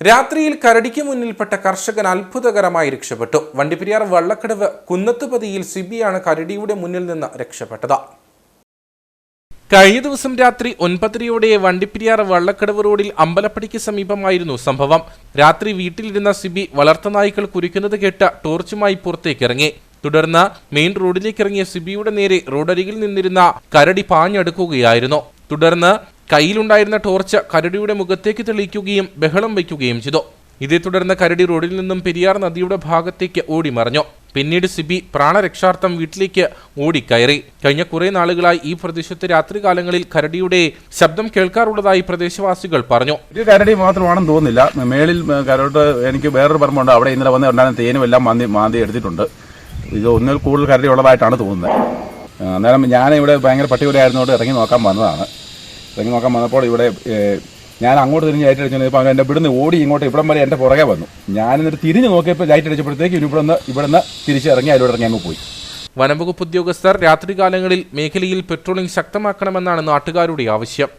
രാത്രിയിൽ കരടിക്ക് മുന്നിൽപ്പെട്ട കർഷകൻ അത്ഭുതകരമായി രക്ഷപ്പെട്ടു. വണ്ടിപ്പെരിയാർ വള്ളക്കടവ് കുന്നത്തുപതിയിൽ സിബിയാണ് കരടിയുടെ മുന്നിൽ നിന്ന് രക്ഷപ്പെട്ടത്. കഴിഞ്ഞ ദിവസം രാത്രി ഒൻപതരയോടെ വണ്ടിപ്പെരിയാർ വള്ളക്കടവ് റോഡിൽ അമ്പലപ്പടിക്ക് സമീപമായിരുന്നു സംഭവം. രാത്രി വീട്ടിലിരുന്ന സിബി വളർത്തുനായ്ക്കൾ കുരിക്കുന്നത് കേട്ട് ടോർച്ചുമായി പുറത്തേക്കിറങ്ങി. തുടർന്ന് മെയിൻ റോഡിലേക്ക് ഇറങ്ങിയ സിബിയുടെ നേരെ റോഡരികിൽ നിന്നിരുന്ന കരടി പാഞ്ഞടുക്കുകയായിരുന്നു. തുടർന്ന് കയ്യിലുണ്ടായിരുന്ന ടോർച്ച് കരടിയുടെ മുഖത്തേക്ക് തെളിയിക്കുകയും ബഹളം വയ്ക്കുകയും ചെയ്തു. ഇതേ തുടർന്ന് കരടി റോഡിൽ നിന്നും പെരിയാർ നദിയുടെ ഭാഗത്തേക്ക് ഓടിമറഞ്ഞു പിന്നീട് സിബി പ്രാണരക്ഷാർത്ഥം വീട്ടിലേക്ക് ഓടിക്കയറി. കഴിഞ്ഞ കുറേ നാളുകളായി ഈ പ്രദേശത്ത് രാത്രികാലങ്ങളിൽ കരടിയുടെ ശബ്ദം കേൾക്കാറുള്ളതായി പ്രദേശവാസികൾ പറഞ്ഞു. ഒരു കരടി മാത്രമാണെന്ന് തോന്നുന്നില്ല. മേളിൽ കരോട്ട് എനിക്ക് വേറൊരു പറമ്പുണ്ട്. അവിടെ ഇന്നലെ വന്ന് ഉണ്ടായിരുന്ന തേനും എല്ലാം മാന്തി മാന്തി എടുത്തിട്ടുണ്ട്. ഇത് ഒന്നിൽ കൂടുതൽ കരടി ഉള്ളതായിട്ടാണ് തോന്നുന്നത് അന്നേരം ഞാൻ ഇവിടെ ഭയങ്കര പട്ടികൂരായിരുന്നോണ്ട് ഇറങ്ങി നോക്കാൻ വന്നതാണ്. ഇറങ്ങി നോക്കാൻ വന്നപ്പോൾ ഇവിടെ ഞാൻ അങ്ങോട്ട് തിരിഞ്ഞ് ലൈറ്റ് അടിച്ചു അവൻ എന്റെ ഇവിടുന്ന് ഓടി ഇങ്ങോട്ട് ഇവിടം വരെ എന്റെ പുറകെ വന്നു. ഞാൻ എന്നിട്ട് തിരിഞ്ഞ് നോക്കിയപ്പോൾ ലൈറ്റ് അടിച്ചപ്പോഴത്തേക്ക് ഇവിടെ നിന്ന് ഇവിടുന്ന് തിരിച്ച് ഇറങ്ങി അതിലൂടെ ഇറങ്ങി അങ്ങ് പോയി. വനംവകുപ്പ് ഉദ്യോഗസ്ഥർ രാത്രികാലങ്ങളിൽ മേഖലയിൽ പെട്രോളിംഗ് ശക്തമാക്കണമെന്നാണ് നാട്ടുകാരുടെ ആവശ്യം.